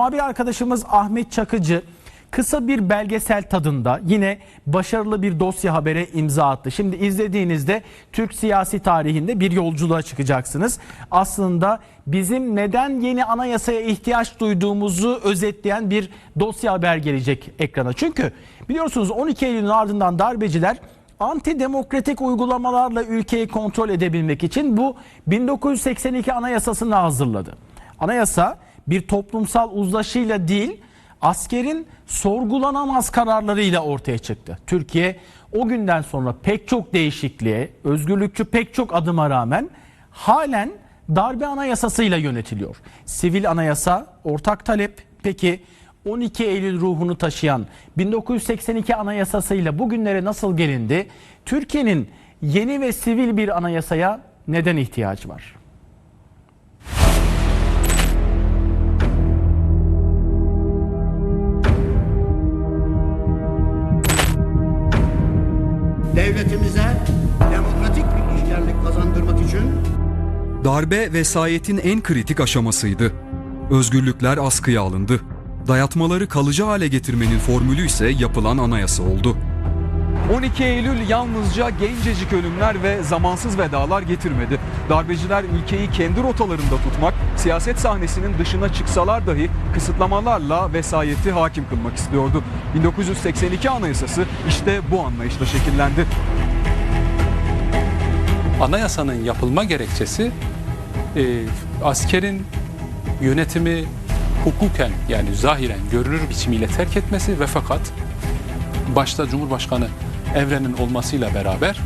Muhabir arkadaşımız Ahmet Çakıcı kısa bir belgesel tadında yine başarılı bir dosya habere imza attı. Şimdi izlediğinizde Türk siyasi tarihinde bir yolculuğa çıkacaksınız. Aslında bizim neden yeni anayasaya ihtiyaç duyduğumuzu özetleyen bir dosya haber gelecek ekrana. Çünkü biliyorsunuz 12 Eylül'ün ardından darbeciler antidemokratik uygulamalarla ülkeyi kontrol edebilmek için bu 1982 anayasasını hazırladı. Anayasa bir toplumsal uzlaşıyla değil askerin sorgulanamaz kararlarıyla ortaya çıktı. Türkiye o günden sonra pek çok değişikliğe, özgürlükçü pek çok adıma rağmen halen darbe anayasasıyla yönetiliyor. Sivil anayasa ortak talep. Peki 12 Eylül ruhunu taşıyan 1982 anayasasıyla bugünlere nasıl gelindi? Türkiye'nin yeni ve sivil bir anayasaya neden ihtiyacı var? Devletimize demokratik bir işlerlik kazandırmak için Darbe vesayetin en kritik aşamasıydı. Özgürlükler askıya alındı. Dayatmaları kalıcı hale getirmenin formülü ise yapılan anayasa oldu. 12 Eylül yalnızca gencecik ölümler ve zamansız vedalar getirmedi. Darbeciler ülkeyi kendi rotalarında tutmak, siyaset sahnesinin dışına çıksalar dahi kısıtlamalarla vesayeti hakim kılmak istiyordu. 1982 Anayasası işte bu anlayışla şekillendi. anayasanın yapılma gerekçesi e, askerin yönetimi hukuken yani zahiren görünür biçimiyle terk etmesi ve fakat başta Cumhurbaşkanı Evren'in olmasıyla beraber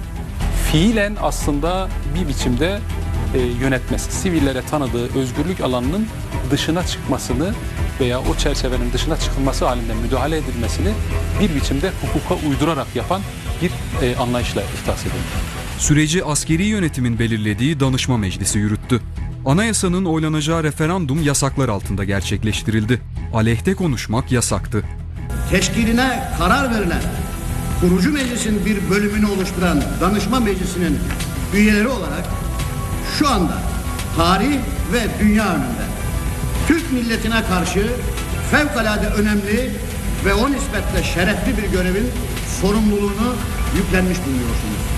fiilen aslında bir biçimde e, yönetmesi, sivillere tanıdığı özgürlük alanının dışına çıkmasını veya o çerçevenin dışına çıkılması halinde müdahale edilmesini bir biçimde hukuka uydurarak yapan bir e, anlayışla ihtas edildi. Süreci askeri yönetimin belirlediği danışma meclisi yürüttü. Anayasanın oylanacağı referandum yasaklar altında gerçekleştirildi. Aleyhte konuşmak yasaktı. teşkiline karar verilen kurucu meclisin bir bölümünü oluşturan danışma meclisinin üyeleri olarak şu anda tarih ve dünya önünde Türk milletine karşı fevkalade önemli ve o nispetle şerefli bir görevin sorumluluğunu yüklenmiş bulunuyorsunuz.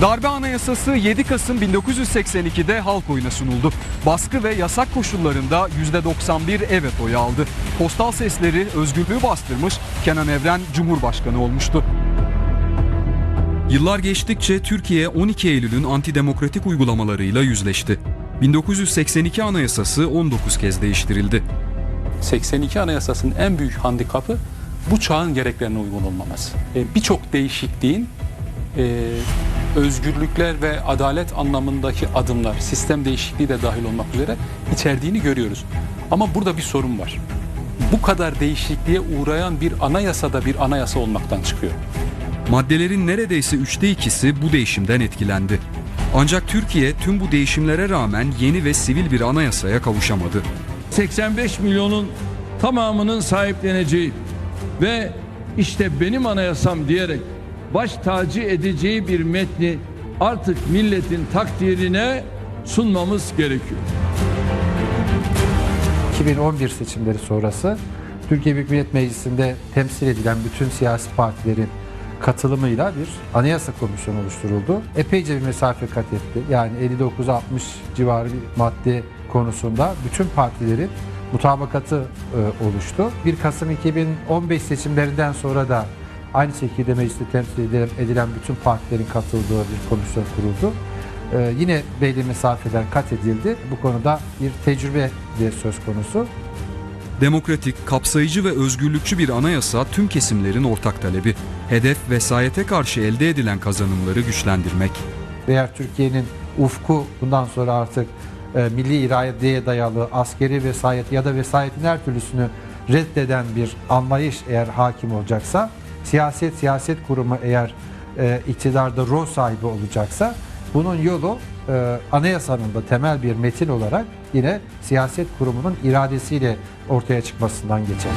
Darbe Anayasası 7 Kasım 1982'de halk oyuna sunuldu. Baskı ve yasak koşullarında %91 evet oyu aldı. Postal sesleri özgürlüğü bastırmış, Kenan Evren Cumhurbaşkanı olmuştu. Yıllar geçtikçe Türkiye 12 Eylül'ün antidemokratik uygulamalarıyla yüzleşti. 1982 Anayasası 19 kez değiştirildi. 82 Anayasası'nın en büyük handikapı bu çağın gereklerine uygun olmaması. E, Birçok değişikliğin e, özgürlükler ve adalet anlamındaki adımlar, sistem değişikliği de dahil olmak üzere içerdiğini görüyoruz. Ama burada bir sorun var. Bu kadar değişikliğe uğrayan bir anayasada bir anayasa olmaktan çıkıyor. Maddelerin neredeyse üçte ikisi bu değişimden etkilendi. Ancak Türkiye tüm bu değişimlere rağmen yeni ve sivil bir anayasaya kavuşamadı. 85 milyonun tamamının sahipleneceği ve işte benim anayasam diyerek baş tacı edeceği bir metni artık milletin takdirine sunmamız gerekiyor. 2011 seçimleri sonrası Türkiye Büyük Millet Meclisi'nde temsil edilen bütün siyasi partilerin katılımıyla bir anayasa komisyonu oluşturuldu. Epeyce bir mesafe kat etti. Yani 59-60 civarı bir madde konusunda bütün partilerin mutabakatı e, oluştu. 1 Kasım 2015 seçimlerinden sonra da aynı şekilde mecliste temsil edilen, edilen bütün partilerin katıldığı bir komisyon kuruldu. E, yine belli mesafeler kat edildi. Bu konuda bir tecrübe de söz konusu. Demokratik, kapsayıcı ve özgürlükçü bir anayasa tüm kesimlerin ortak talebi. Hedef vesayete karşı elde edilen kazanımları güçlendirmek. Eğer Türkiye'nin ufku bundan sonra artık e, milli iradeye dayalı askeri vesayet ya da vesayetin her türlüsünü reddeden bir anlayış eğer hakim olacaksa, siyaset siyaset kurumu eğer e, iktidarda rol sahibi olacaksa bunun yolu e, anayasanın da temel bir metin olarak yine siyaset kurumunun iradesiyle ortaya çıkmasından geçer.